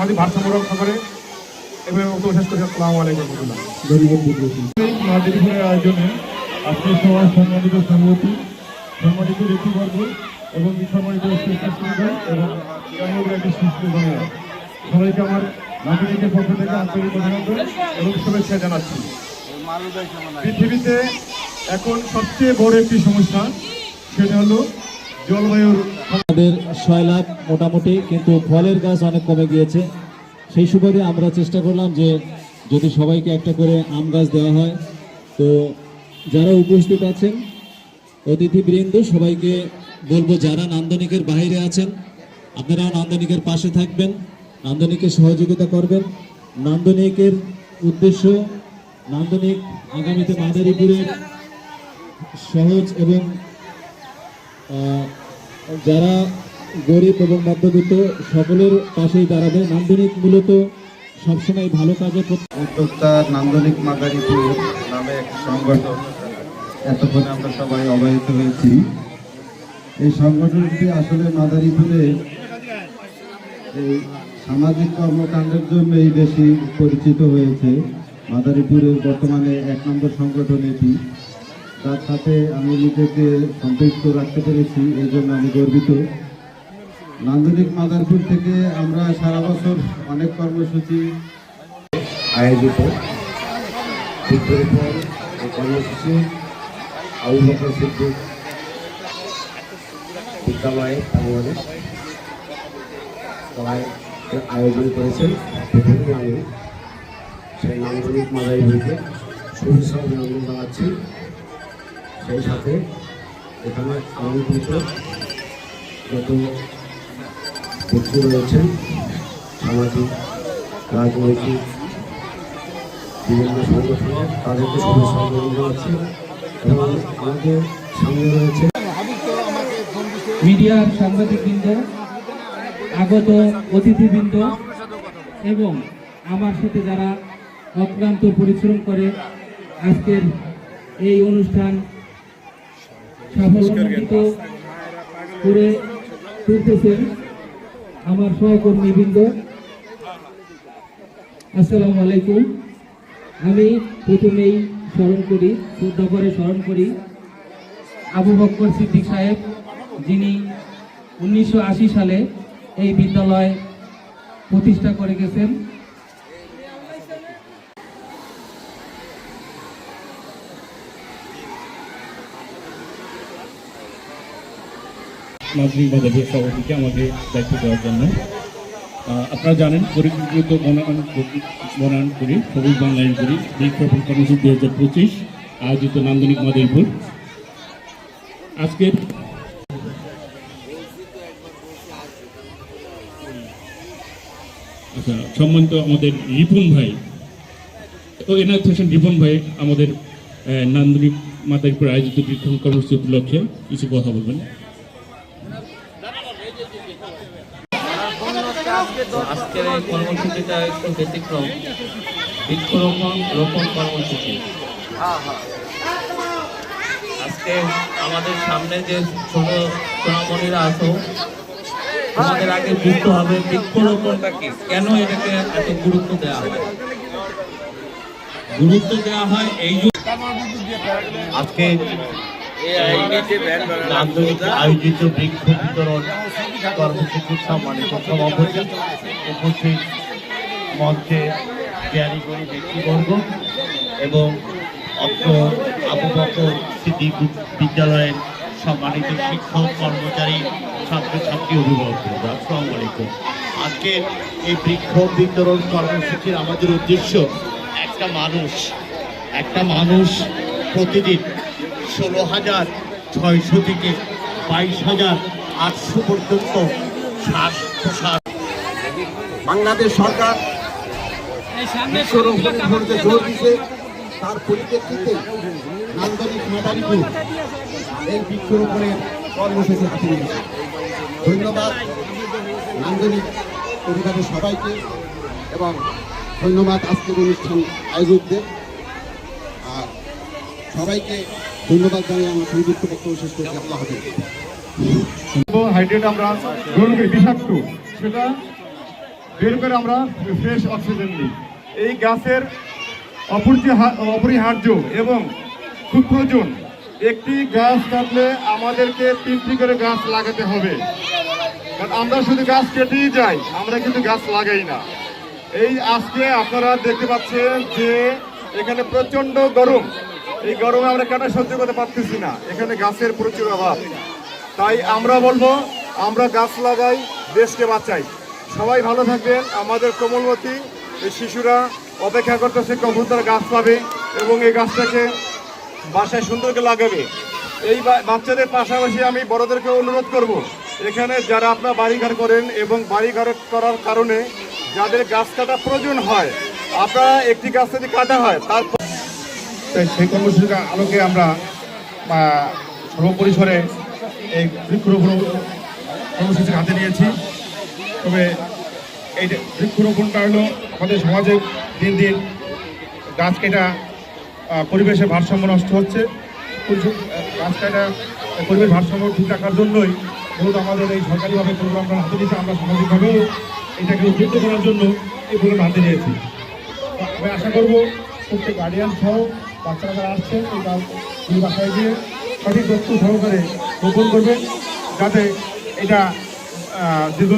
সামাজিক ভারসাম্য রক্ষা করে। এবং শেষ করছি। আসসালামু আলাইকুম আয়োজনে আজকে সবার সম্মানিত সভাপতি, সম্মানিত ব্যক্তিবর্গ এবং সম্মানিত এবং সবাইকে আমার নাগরিকের পক্ষ থেকে আন্তরিক অভিনন্দন এবং শুভেচ্ছা জানাচ্ছি। পৃথিবীতে এখন সবচেয়ে বড় একটি সমস্যা, সেটা হলো আমাদের ছয় লাখ মোটামুটি, কিন্তু ফলের গাছ অনেক কমে গিয়েছে। সেই সুবাদে আমরা চেষ্টা করলাম যে যদি সবাইকে একটা করে আম গাছ দেওয়া হয়, তো যারা উপস্থিত আছেন, অতিথিবৃন্দ, সবাইকে বলব যারা নান্দনিকের বাইরে আছেন, আপনারাও নান্দনিকের পাশে থাকবেন, নান্দনিককে সহযোগিতা করবেন। নান্দনিকের উদ্দেশ্য, নান্দনিক আগামীতে মাদারীপুরের সহজ এবং যারা গরিব এবং মধ্যবিত্ত, সকলের পাশেই দাঁড়াবে। নান্দনিক মূলত সবসময় ভালো কাজে উদ্যোক্তা নান্দনিক মাদারীপুর নামে এক সংগঠন। এতক্ষণে আমরা সবাই অবহিত হয়েছি। এই সংগঠনটি আসলে মাদারীপুরে এই সামাজিক কর্মকাণ্ডের জন্যই বেশি পরিচিত হয়েছে। মাদারীপুরের বর্তমানে এক নম্বর সংগঠন এটি। তার সাথে আমি নিজেকে সম্পৃক্ত রাখতে পেরেছি, এই জন্য আমি গর্বিত। নান্দনিক মাদারীপুর থেকে আমরা সারা বছর অনেক কর্মসূচি আয়োজিত। কর্মসূচি আয়োজন করেছেন। আমি সেই নান্দনিক মাদারীপুরকে শুভেচ্ছা অভিনন্দন জানাচ্ছি। সেই সাথে এখানে আমন্ত্রিত যত ব্যক্তি রয়েছেন। সামাজিক, রাজনৈতিক, বিভিন্ন সংগঠনের তাদেরকে শুভেচ্ছা জানাচ্ছি এবং আমাদের সামনে রয়েছে মিডিয়ার সাংবাদিকবৃন্দ, আগত অতিথিবৃন্দ এবং আমার সাথে যারা অক্লান্ত পরিশ্রম করে আজকের এই অনুষ্ঠান সাফল্যমণ্ডিত করে তুলতেছেন আমার সহকর্মীবৃন্দ। আসসালামু আলাইকুম। আমি প্রথমেই স্মরণ করি শ্রদ্ধা করে স্মরণ করি, আবু বক্কর সিদ্দিক সাহেব, যিনি উনিশশো আশি সালে এই বিদ্যালয় প্রতিষ্ঠা করে গেছেন। মাদ্রিদ বাজারের সভাপতিকে আমাকে দায়িত্ব দেওয়ার জন্য। আপনারা জানেন, পরিকল্পিত বনায়ন বনায়ন করি, সবুজ বাংলায়ন করি বৃক্ষরোপণ কর্মসূচি দু হাজার পঁচিশ, আয়োজিত নান্দনিক মাদারীপুর। আজকের আচ্ছা সম্মানিত আমাদের রিপন ভাই, ও এনায়ত হোসেন রিপন ভাই আমাদের নান্দনিক মাদারীপুর আয়োজিত বৃক্ষরোপণ কর্মসূচি উপলক্ষে কিছু কথা বলবেন। আজকের এই কর্মসূচিটা একটু ব্যতিক্রম। বৃক্ষরোপণ, রোপণ কর্মসূচি। আজকে আমাদের সামনে যে ছোট সোনামণিরা আছো, তোমাদের আগে বুঝতে হবে বৃক্ষরোপণটা কি? কেন এটাকে এত গুরুত্ব দেওয়া হয়? গুরুত্ব দেওয়া হয় এই আজকে আয়োজিত বৃক্ষ বিতরণ কর্মসূচির সম্মানিত সভাপতি উপস্থিত মঞ্চে জ্ঞানীগুণী ব্যক্তিবর্গ এবং অত্র আবু বিদ্যালয়ের সম্মানিত শিক্ষক, কর্মচারী, ছাত্রছাত্রী অভিভাবক আসসালামু আলাইকুম। আজকে এই বৃক্ষ বিতরণ কর্মসূচির আমাদের উদ্দেশ্য, একটা মানুষ একটা মানুষ প্রতিদিন ষোলো হাজার ছয়শো থেকে বাইশ হাজার আটশো পর্যন্ত শ্বাস প্রশ্বাস বাংলাদেশ সরকার করতে জোর দিছে তার পরিপ্রেক্ষিতে নান্দনিক মাদারীপুর এই বৃক্ষরোপণের কর্মসূচি হাতে নিয়েছে। ধন্যবাদ নান্দনিক পরিবারের সবাইকে এবং ধন্যবাদ আজকের অনুষ্ঠান আয়োজকদের। আর সবাইকে ধন্যবাদ জানিয়ে আমার সংযুক্ত বক্তব্য শেষ করছি। আল্লাহ হাইড্রেট আমরা গ্রহণ বিষাক্ত, সেটা বের করে আমরা ফ্রেশ অক্সিজেন নিই। এই গাছের অপরিহার্য এবং খুব প্রয়োজন একটি গাছ কাটলে আমাদেরকে তিনটি করে গাছ লাগাতে হবে। কারণ আমরা শুধু গাছ কেটেই যাই, আমরা কিন্তু গাছ লাগাই না। এই আজকে আপনারা দেখতে পাচ্ছেন যে এখানে প্রচণ্ড গরম। এই গরমে আমরা কেন সহ্য করতে পারতেছি না? এখানে গাছের প্রচুর অভাব। তাই আমরা বলব, আমরা গাছ লাগাই, দেশকে বাঁচাই। সবাই ভালো থাকবেন। আমাদের কোমলমতি, এই শিশুরা অপেক্ষা করতেছে কখন তারা গাছ পাবে এবং এই গাছটাকে বাসায় সুন্দর করে লাগাবে। এই বাচ্চাদের পাশাপাশি আমি বড়দেরকে অনুরোধ করব, এখানে যারা আপনার বাড়িঘর করেন এবং বাড়িঘর করার কারণে যাদের গাছ কাটা প্রয়োজন হয়, আপনারা একটি গাছ যদি কাটা হয় তারপর তাই সেই কর্মসূচির আলোকে আমরা সর্বপরিসরে এই বৃক্ষরোপণ কর্মসূচি হাতে নিয়েছি। তবে এই বৃক্ষরোপণটা হলো আমাদের সমাজে দিন দিন গাছ কেটা পরিবেশের ভারসাম্য নষ্ট হচ্ছে। গাছ কাটা পরিবেশ ভারসাম্য ঠিক রাখার জন্যই মূলত আমাদের এই সরকারিভাবে প্রোগ্রামটা হাতে নিয়েছি আমরা সামাজিকভাবেও এটাকে উদ্বুদ্ধ করার জন্য এই প্রোগ্রাম হাতে নিয়েছি। আমি আশা করব প্রত্যেক গার্ডিয়ান সহ বাচ্চারা যারা আসছেন এই বাসায় গিয়ে সঠিক তথ্য সহকারে গোপন করবেন যাতে এটা দীর্ঘ